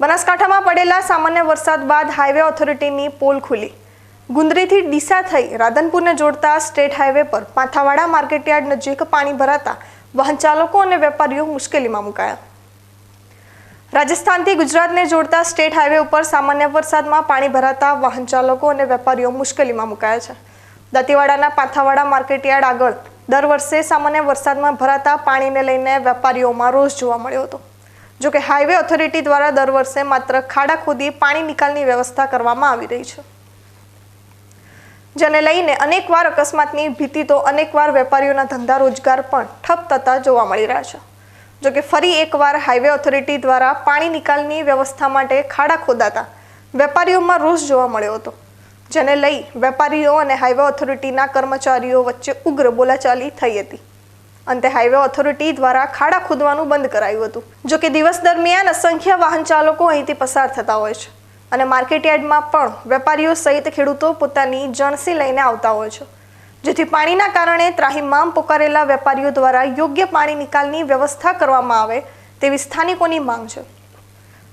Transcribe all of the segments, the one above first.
બનાસકાંઠામાં પડેલા સામાન્ય વરસાદ બાદ હાઈવે ઓથોરિટીની પોલ ખુલી. ગુંદરીથી ડીસા થઈ રાધનપુરને જોડતા સ્ટેટ હાઈવે પર પાંથાવાડા માર્કેટયાર્ડ નજીક પાણી ભરાતા વાહન ચાલકો અને વેપારીઓ મુશ્કેલીમાં મુકાયા. રાજસ્થાનથી ગુજરાતને જોડતા સ્ટેટ હાઈવે ઉપર સામાન્ય વરસાદમાં પાણી ભરાતા વાહન ચાલકો અને વેપારીઓ મુશ્કેલીમાં મુકાયા છે. દાંતીવાડાના પાંથાવાડા માર્કેટયાર્ડ આગળ દર વર્ષે સામાન્ય વરસાદમાં ભરાતા પાણીને લઈને વેપારીઓમાં રોષ જોવા મળ્યો હતો. જોકે હાઈવે ઓથોરિટી દ્વારા દર વર્ષે માત્ર ખાડા ખોદી પાણી નિકાલની વ્યવસ્થા કરવામાં આવી રહી છે. જેને લઈને અનેકવાર અકસ્માતની ભીતિ તો અનેકવાર વેપારીઓના ધંધા રોજગાર પણ ઠપ થતા જોવા મળી રહ્યા છે. જોકે ફરી એકવાર હાઈવે ઓથોરિટી દ્વારા પાણી નિકાલની વ્યવસ્થા માટે ખાડા ખોદાતા વેપારીઓમાં રોષ જોવા મળ્યો હતો. જેને લઈ વેપારીઓ અને હાઈવે ઓથોરિટીના કર્મચારીઓ વચ્ચે ઉગ્ર બોલાચાલી થઈ હતી. અંતે હાઈવે ઓથોરિટી દ્વારા ખાડા ખોદવાનું બંધ કરાયું હતું, જો કે દિવસ દરમિયાન અસંખ્ય વાહન ચાલકો અહીંથી પસાર થતા હોય છે અને માર્કેટયાર્ડમાં પણ વેપારીઓ સહિત ખેડૂતો પોતાની જણસી લઈને આવતા હોય છે. જેથી પાણીના કારણે ત્રાહિમામ પોકારેલા વેપારીઓ દ્વારા યોગ્ય પાણી નિકાલની વ્યવસ્થા કરવામાં આવે તેવી સ્થાનિકોની માંગ છે.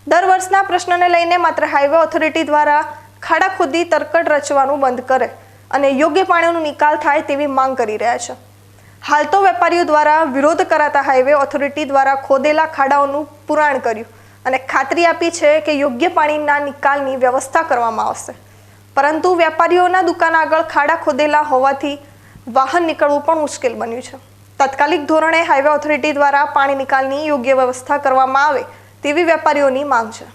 દર વર્ષના પ્રશ્નને લઈને માત્ર હાઈવે ઓથોરિટી દ્વારા ખાડા ખોદી તરકટ રચવાનું બંધ કરે અને યોગ્ય પાણીનો નિકાલ થાય તેવી માંગ કરી રહ્યા છે. હાલ તો વેપારીઓ દ્વારા વિરોધ કરાતા હાઈવે ઓથોરિટી દ્વારા ખોદેલા ખાડાઓનું પુરાણ કર્યું અને ખાતરી આપી છે કે યોગ્ય પાણીના નિકાલની વ્યવસ્થા કરવામાં આવશે. પરંતુ વેપારીઓના દુકાન આગળ ખાડા ખોદેલા હોવાથી વાહન નીકળવું પણ મુશ્કેલ બન્યું છે. તાત્કાલિક ધોરણે હાઈવે ઓથોરિટી દ્વારા પાણી નિકાલની યોગ્ય વ્યવસ્થા કરવામાં આવે તેવી વેપારીઓની માંગ છે.